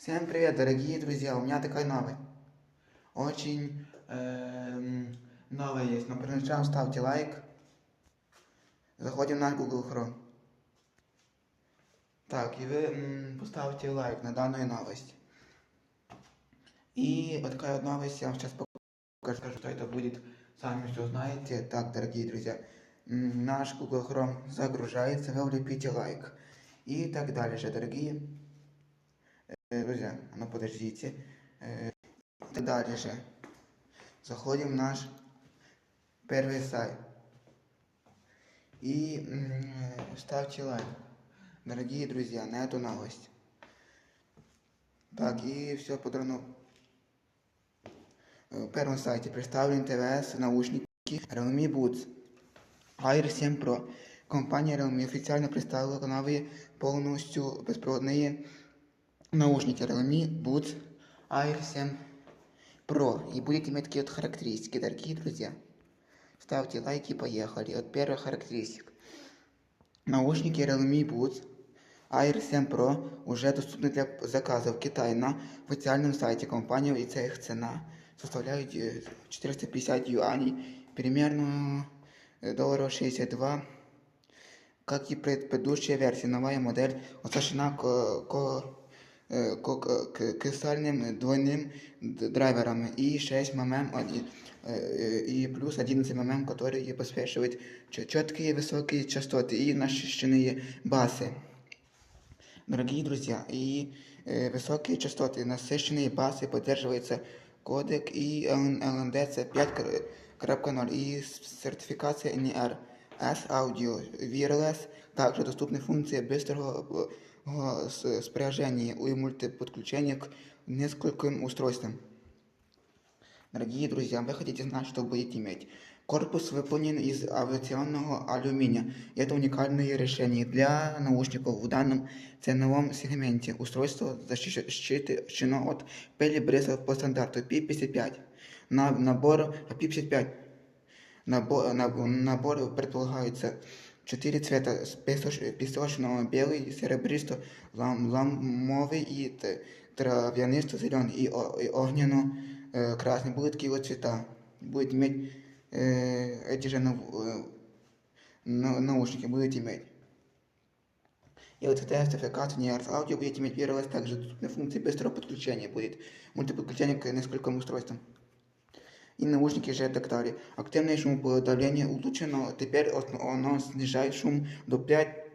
Всем привет, дорогие друзья! У меня такая новая. Очень эм, новая есть. Но перед началом ставьте лайк. Заходим на Google Chrome. Так, и вы м, поставьте лайк на данную новость. И вот такая вот новость, я вам сейчас покажу, что это будет. Сами все знаете. Так, дорогие друзья, м, наш Google Chrome загружается, вы влепите лайк. И так далее же, дорогие Друзья, а ну подождите. Э, И далее же. Заходим в наш первый сайт. И м, э, ставьте лайк, дорогие друзья, на эту новость. Так, и все подробно. Э, В первом сайте представлен ТВС, наушники Realme Buds Air 7 Pro. Компания Realme официально представила новые полностью беспроводные наушники Realme Buds Air 7 Pro. И будет иметь такие вот характеристики, дорогие друзья. Ставьте лайки, поехали. От первых характеристик. Наушники Realme Buds Air 7 Pro уже доступны для заказа в Китае на официальном сайте компании и их цена составляет э, 450 юаней, примерно э, долларов 62 как и предыдущая версия, новая модель оснащена ко- ко- э, ко- к- к- крестальным двойным д- драйвером и 6 мм один- э, э, и плюс 11 мм, которые обеспечивают чё- четкие высокие частоты и насыщенные басы. Дорогие друзья, и э, высокие частоты, насыщенные басы поддерживается кодек и LNDC 5.0 и с- сертификация NR S Audio Wireless. Также доступны функции быстрого э, э, с- спряжения и мультиподключения к нескольким устройствам. Дорогие друзья, вы хотите знать, что будете иметь. Корпус выполнен из авиационного алюминия. И Это уникальное решение для наушников в данном ценовом сегменте. Устройство защищено от пыли брызг по стандарту PIP-55. На, набор PIP-55. Набор, набор, набор предполагается 4 цвета песочного белый, серебристо, лам, ламовый и т- травянисто зеленый и, и огненно э. Будут такие вот цвета. Будет иметь э, эти же нав- э, на- наушники будет иметь. И вот эта сертификация не аудио будет иметь первый раз также доступны функции быстрого подключения будет. Мультиподключение к нескольким устройствам. И наушники же так далее. Активное шумоподавление улучшено. Теперь оно оно снижает шум до 5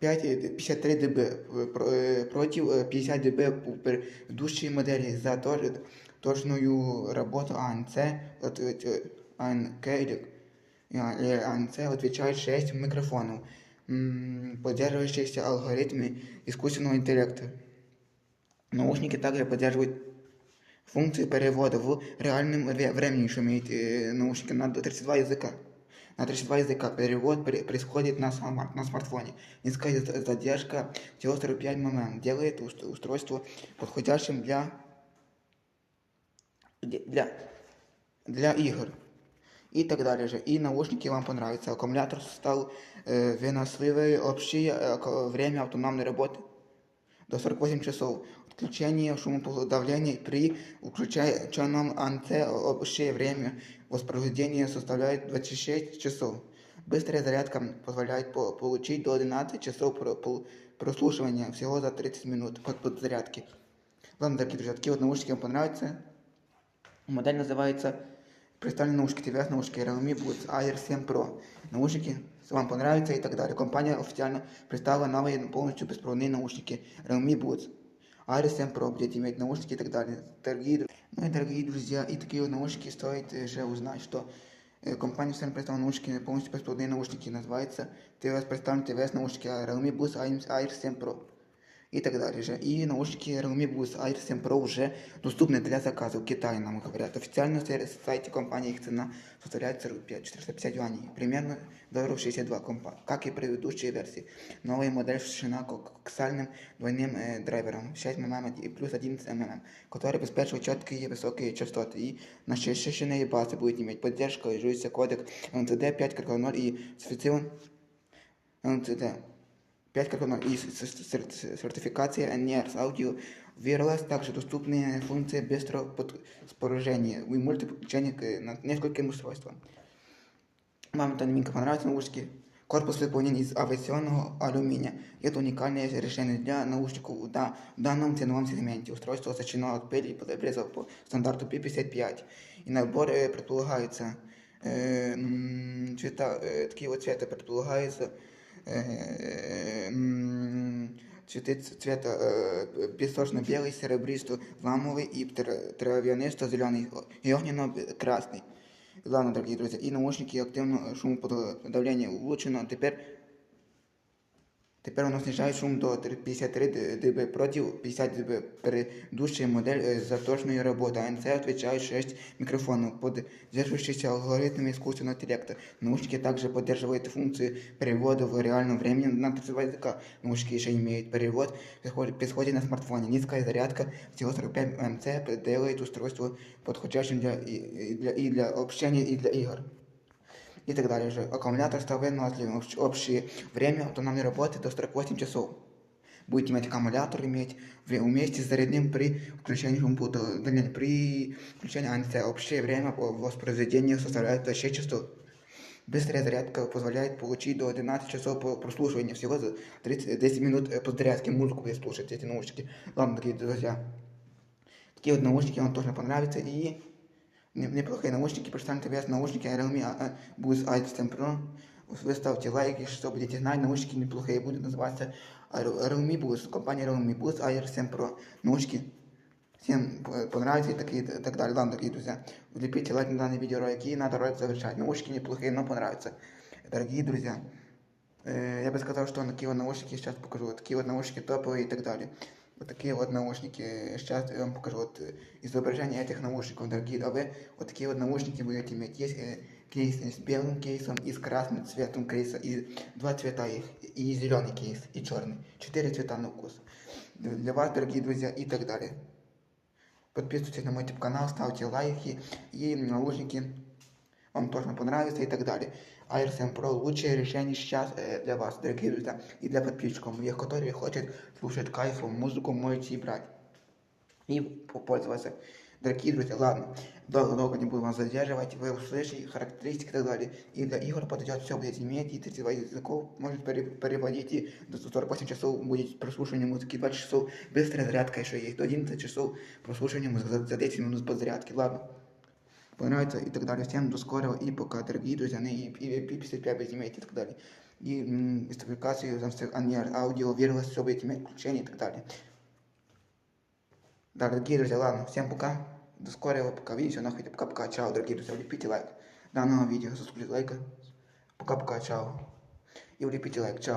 5, э, 53 дБ э, про- э, против э, 50 дБ у предыдущей модели за тож- точную работу АНЦ, от- э, АНК или а, или АНЦ отвечает 6 микрофонов, м, поддерживающихся алгоритмы искусственного интеллекта. Наушники также поддерживают функции перевода в реальном вре- времени, что имеет э, наушники на 32 языка. На 32 языка перевод при- происходит на, смар- на смартфоне. Низкая за- задержка 95 мм делает ус- устройство подходящим для, для, для игр и так далее же. И наушники вам понравятся. Аккумулятор стал э, выносливый, общее э, ко- время автономной работы до 48 часов. Отключение шумоподавления при включенном АНЦ общее время воспроизведения составляет 26 часов. Быстрая зарядка позволяет по- получить до 12 часов про- пол- прослушивания всего за 30 минут под подзарядки. Ладно, дорогие друзья, такие вот наушники вам понравятся. Модель называется представлены наушники TVS, наушники Realme Buds Air 7 Pro. Наушники вам понравятся и так далее. Компания официально представила новые полностью беспроводные наушники Realme Buds Air 7 Pro. Будете иметь наушники и так далее. Дорогие, дру- ну и дорогие друзья, и такие вот наушники стоит э, же узнать, что э, компания официально представила наушники, полностью беспроводные наушники. Называется TVS представлены TVS наушники Realme Buds Air 7 Pro и так далее же. И наушники Realme Boost Air 7 Pro уже доступны для заказа в Китае, нам говорят. Официально на сайте компании их цена составляет 45, 450 юаней, примерно долларов 62, компа- как и предыдущие версии. Новая модель оснащена коаксиальным двойным э, драйвером 6 мм и плюс 11 мм, который обеспечивает четкие высокие частоты и насыщенные базы будет иметь поддержку и жуется кодек NCD 5.0 и сертифицирован NCD 5 картонов и с- с- сер- сертификация NERS Audio Wireless. Также доступны функции быстрого подспорожения и мультиподключения к на нескольким устройствам. Вам это немного понравится наушники. Корпус выполнен из авиационного алюминия. Это уникальное решение для наушников да, в данном ценовом сегменте. Устройство защищено от пыли и подобрезов по стандарту P55. И набор э, предполагается э, м, цвета, э, такие вот цвета предполагается э, м, цветы ц- цвета э, песочно-белый, серебристо-ламовый и тр- травянисто-зеленый и огненно-красный. Ладно, дорогие друзья, и наушники активно шумоподавление улучшено. Теперь, теперь оно снижает шум до 53 дБ против 50 дБ. Предыдущая модель э, заточной работы. АНЦ отвечает 6 микрофонов, поддерживающиеся алгоритмами искусственного интеллекта. Наушники также поддерживают функции перевода в реальном времени на 32 языка. Наушники еще имеют перевод, происходит, происходит на смартфоне. Низкая зарядка, всего 45 МЦ, делает устройство подходящим для, и, и для, и для общения, и для игр и так далее же. Аккумулятор стал выносливым. Общ- Общее время автономной работы до 48 часов. Будете иметь аккумулятор, иметь вре- вместе с зарядным при включении компьютера, да нет, при включении АНЦ. Общее время по воспроизведению составляет 6 часов. Быстрая зарядка позволяет получить до 11 часов по прослушиванию. Всего за 30, 10 минут э, по зарядке музыку вы слушаете, эти наушники. Ладно, дорогие друзья. Такие вот наушники вам тоже понравятся. И не- неплохие наушники. Представьте тебе наушники Realme а, а, Boost Item Pro. Вы ставьте лайки, что будете знать. Наушники неплохие будут называться Р- Realme Boost. Компания Realme Boost AR7 Pro. Наушники всем п- понравятся и такие, и так далее. Ладно, дорогие друзья. Влепите лайк на данный видеоролик и надо ролик завершать. Наушники неплохие, но понравятся. Дорогие друзья, э, я бы сказал, что такие вот наушники сейчас покажу. Вот такие вот наушники топовые и так далее. Вот такие вот наушники. Сейчас я вам покажу вот э, изображение этих наушников, дорогие. Вы вот такие вот наушники будете иметь. Есть э, кейс с белым кейсом и с красным цветом кейса. И два цвета их. И зеленый кейс, и черный. Четыре цвета на вкус. Для вас, дорогие друзья, и так далее. Подписывайтесь на мой YouTube канал, ставьте лайки и наушники вам точно понравится и так далее. AirSM Pro лучшее решение сейчас э, для вас, дорогие друзья, и для подписчиков моих, которые хотят слушать кайфом музыку, можете брать и пользоваться. Дорогие друзья, ладно, долго-долго не буду вас задерживать, вы услышите характеристики и так далее. И для игр подойдет все, будете иметь, и 32 языков может пере- переводить, и до 48 часов будет прослушивание музыки, 20 часов быстрая зарядка еще есть, до 11 часов прослушивания музыки за за 10 минут подзарядки, ладно. Понравится и так далее. Всем до скорого и пока, дорогие друзья, и, и, и 55 будете иметь и так далее. И исторификацию, там, аудио, вирус, все будете иметь, включение и так далее. Да, дорогие друзья, ладно, всем пока. До скорого, пока видимся, нахуй, пока-пока, чао, дорогие друзья, влепите лайк. Данного видео, заслужите лайка. Пока-пока, чао. И влепите лайк, чао.